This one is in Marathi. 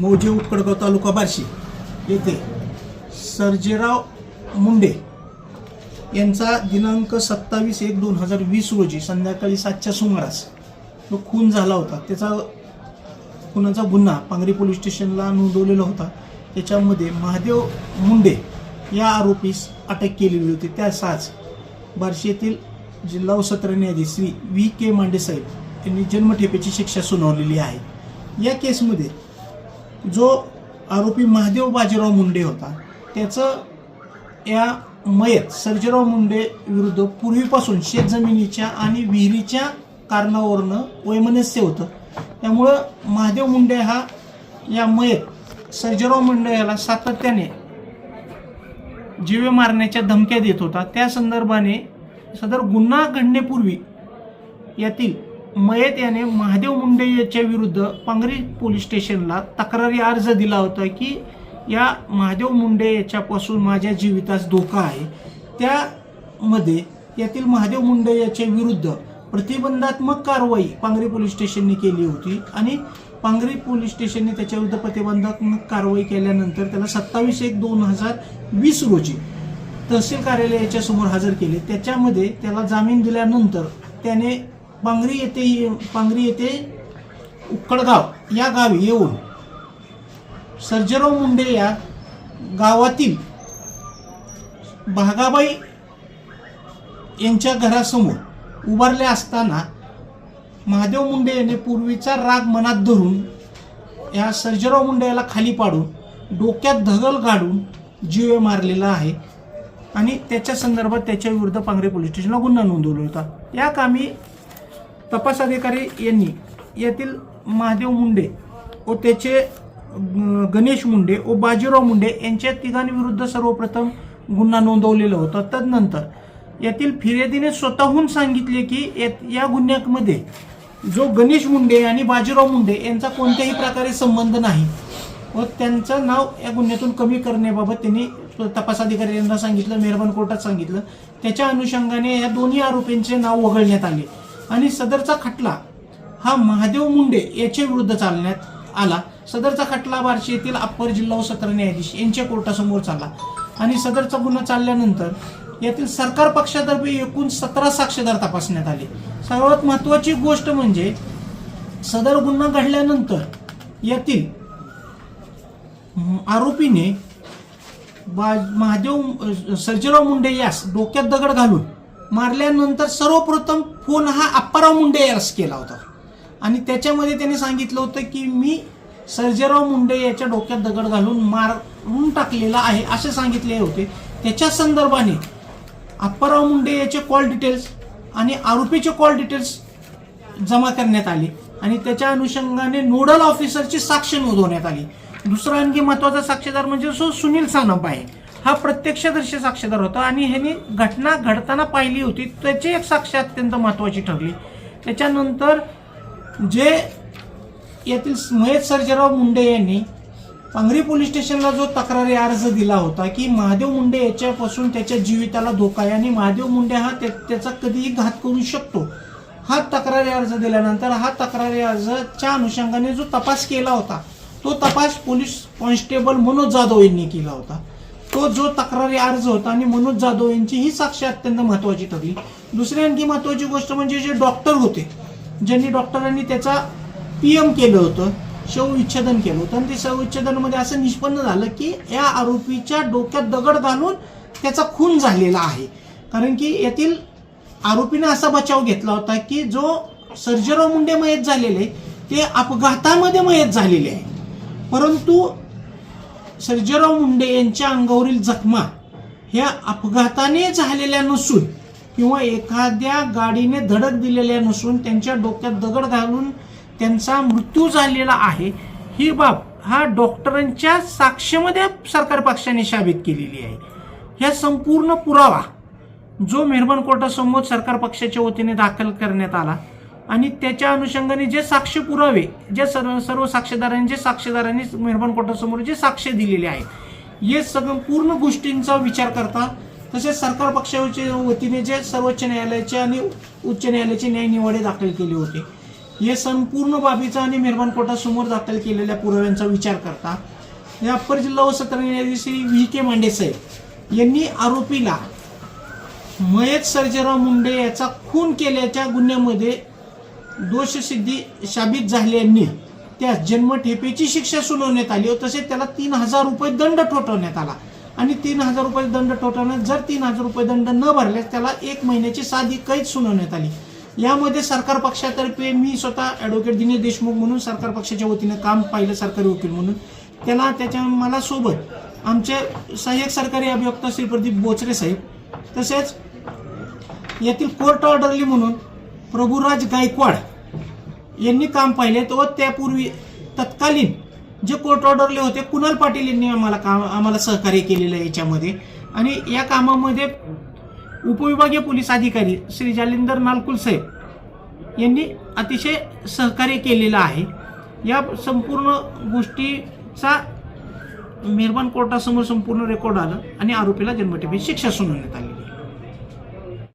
मौजे उपकडगाव तालुका बार्शी येथे सर्जेराव मुंडे यांचा दिनांक सत्तावीस एक दोन हजार वीस रोजी संध्याकाळी सातच्या सुमारास जो खून झाला होता. त्याचा खुनाचा गुन्हा पांगरी पोलीस स्टेशनला नोंदवलेला होता. त्याच्यामध्ये महादेव मुंडे या आरोपीस अटक केलेली होती. त्यासाच बार्शी येथील जिल्हा व सत्र न्यायाधीश श्री व्ही के मांडेसाहेब यांनी जन्मठेपेची शिक्षा सुनावलेली आहे. या केसमध्ये जो आरोपी महादेव बाजीराव मुंडे होता त्याचं या मयत सर्जेराव मुंडे विरुद्ध पूर्वीपासून शेतजमिनीच्या आणि विहिरीच्या कारणावरनं वैमनस्य होतं. त्यामुळं महादेव मुंडे हा या मयत सर्जेराव मुंडे याला सातत्याने जीवे मारण्याच्या धमक्या देत होता. त्या संदर्भाने सदर गुन्हा घडण्यापूर्वी यातील मयत याने महादेव मुंडे याच्या विरुद्ध पांगरी पोलीस स्टेशनला तक्रारी अर्ज दिला होता की या महादेव मुंडे याच्यापासून माझ्या जीवितास धोका आहे. त्यामध्ये यातील महादेव मुंडे याच्या विरुद्ध प्रतिबंधात्मक कारवाई पांगरी पोलीस स्टेशनने केली होती आणि पांगरी पोलीस स्टेशनने त्याच्याविरुद्ध प्रतिबंधात्मक कारवाई केल्यानंतर त्याला सत्तावीस एक दोन हजार वीस रोजी तहसील कार्यालयाच्या समोर हजर केले. त्याच्यामध्ये त्याला जामीन दिल्यानंतर त्याने पांगरी येथे पांगरी येथे उक्कडगाव या गावी येऊन. सर्जराव मुंडे या गावातील भागाबाई यांच्या घरासमोर उभारले असताना महादेव मुंडे याने पूर्वीचा राग मनात धरून या सर्जराव मुंडे याला खाली पाडून डोक्यात धगल गाडून जीवे मारलेला आहे. आणि त्याच्या संदर्भात त्याच्या विरुद्ध पांगरे पोलीस स्टेशनला गुन्हा नोंदवला होता. या कामी तपास अधिकारी यांनी यातील महादेव मुंडे व त्याचे गणेश मुंडे व बाजीराव मुंडे यांच्या तिघांविरुद्ध सर्वप्रथम गुन्हा नोंदवलेला होता. तदनंतर यातील फिर्यादीने स्वतःहून सांगितले की या गुन्ह्यामध्ये जो गणेश मुंडे आणि बाजीराव मुंडे यांचा कोणत्याही प्रकारे संबंध नाही व त्यांचं नाव या गुन्ह्यातून कमी करण्याबाबत त्यांनी तपास अधिकारी यांना सांगितलं मेहरबान कोर्टात सांगितलं. त्याच्या अनुषंगाने या दोन्ही आरोपींचे नाव वगळण्यात आले. आणि सदरचा खटला हा महादेव मुंडे याच्या विरुद्ध चालण्यात आला. सदरचा खटला बार्शी येथील अप्पर जिल्हा व सत्र न्यायाधीश यांच्या कोर्टासमोर चालला. आणि सदरचा गुन्हा चालल्यानंतर यातील सरकार पक्षातर्फे एकूण सतरा साक्षीदार तपासण्यात आले. सर्वात महत्वाची गोष्ट म्हणजे सदर गुन्हा घडल्यानंतर यातील आरोपीने बा महादेव सर्जेराव मुंडे यास डोक्यात दगड घालून मारल्यानंतर सर्वप्रथम फोन हा अप्पाराव मुंडे यास केला होता. आणि त्याच्यामध्ये त्याने सांगितलं होतं की मी सर्जेराव मुंडे याच्या डोक्यात दगड घालून मारून टाकलेला आहे असे सांगितले होते. त्याच्या संदर्भाने अप्पाराव मुंडे याचे कॉल डिटेल्स आणि आरोपीचे कॉल डिटेल्स जमा करण्यात आले आणि त्याच्या अनुषंगाने नोडल ऑफिसरची साक्ष नोंदवण्यात आली. दुसरा आणखी महत्त्वाचा साक्षीदार म्हणजे सो सुनील सानप आहे. हा प्रत्यक्षदर्शी साक्षीदार होता आणि ह्यांनी घटना घडताना पाहिली होती त्याची एक साक्ष अत्यंत महत्वाची ठरली. त्याच्यानंतर जे येथील महेश सर्जेराव मुंडे यांनी पांगरी पोलीस स्टेशनला जो तक्रारी अर्ज दिला होता की महादेव मुंडे याच्यापासून त्याच्या जीविताला धोका आहे आणि महादेव मुंडे हा त्याचा कधीही घात करू शकतो. हा तक्रारी अर्ज दिल्यानंतर हा तक्रारी अर्जच्या अनुषंगाने जो तपास केला होता तो तपास पोलीस कॉन्स्टेबल मनोज जाधव यांनी केला होता. तो जो तक्रारी अर्ज होता आणि मनोज जाधव यांची ही साक्ष अत्यंत महत्वाची ठरली. दुसरी आणखी महत्वाची गोष्ट म्हणजे जे डॉक्टर होते ज्यांनी डॉक्टरांनी त्याचा पीएम केलं होतं शव विच्छेदन केलं होतं. आणि ते शव विच्छेदनमध्ये असं निष्पन्न झालं की या आरोपीच्या डोक्यात दगड घालून त्याचा खून झालेला आहे. कारण की यातील आरोपीने असा बचाव घेतला होता की जो सर्जेराव मुंडे मयत झालेले ते अपघातामध्ये मयत झालेले आहे. परंतु सर्जेराव मुंडे यांच्या अंगावरील जखमा ह्या अपघाताने झालेल्या नसून किंवा एखाद्या गाडीने धडक दिलेल्या नसून त्यांच्या डोक्यात दगड घालून त्यांचा मृत्यू झालेला आहे ही बाब हा डॉक्टरांच्या साक्षीमध्ये सरकार पक्षाने साबित केलेली आहे. ह्या संपूर्ण पुरावा जो मेहरबान कोर्टासमोर सरकार पक्षाच्या वतीने दाखल करण्यात आला आणि त्याच्या अनुषंगाने जे साक्ष पुरावे जे सर्व सर्व साक्षीदारांनी जे साक्षीदारांनी मेहरबान कोर्टासमोर जे साक्ष दिलेले आहेत हे सगळं पूर्ण गोष्टींचा विचार करता तसेच सरकार पक्षाच्या वतीने जे सर्वोच्च न्यायालयाचे आणि उच्च न्यायालयाचे न्याय निवाडे दाखल केले होते हे संपूर्ण बाबीचा आणि मेहरबान कोर्टासमोर दाखल केलेल्या पुराव्यांचा विचार करता. या अप्पर जिल्हा व सत्र न्यायाधीश व्ही के मांडे साहेब यांनी आरोपीला मयत सर्जेराव मुंडे याचा खून केल्याच्या गुन्ह्यामध्ये दोषसिद्धी साबित झाल्याने त्यास जन्मठेपेची शिक्षा सुनावण्यात आली तसेच त्याला तीन हजार रुपये दंड ठोठवण्यात आला. आणि तीन हजार रुपये दंड ठोठवण्यात जर तीन हजार रुपये दंड न भरल्यास त्याला एक महिन्याची साधी कैद सुनावण्यात आली. यामध्ये सरकार पक्षातर्फे मी स्वतः ॲडव्होकेट दिनेश देशमुख म्हणून सरकार पक्षाच्या वतीनं काम पाहिलं सरकारी वकील म्हणून. त्याला त्याच्या मला सोबत आमचे सहाय्यक सरकारी अभियोक्ता श्री प्रदीप बोचरे साहेब तसेच यातील कोर्ट ऑर्डरली म्हणून प्रभुराज गायकवाड यांनी काम पाहिले व त्यापूर्वी तत्कालीन जे कोर्ट ऑर्डरले होते कुणाल पाटील यांनी आम्हाला काम आम्हाला सहकार्य केलेलं आहे याच्यामध्ये. आणि या कामामध्ये उपविभागीय पोलीस अधिकारी श्री जालिंदर नालकुल साहेब यांनी अतिशय सहकार्य केलेलं आहे. या संपूर्ण गोष्टीचा मेहरबान कोर्टासमोर संपूर्ण रेकॉर्ड आलं आणि आरोपीला जन्मठेपेची शिक्षा सुनावण्यात आली.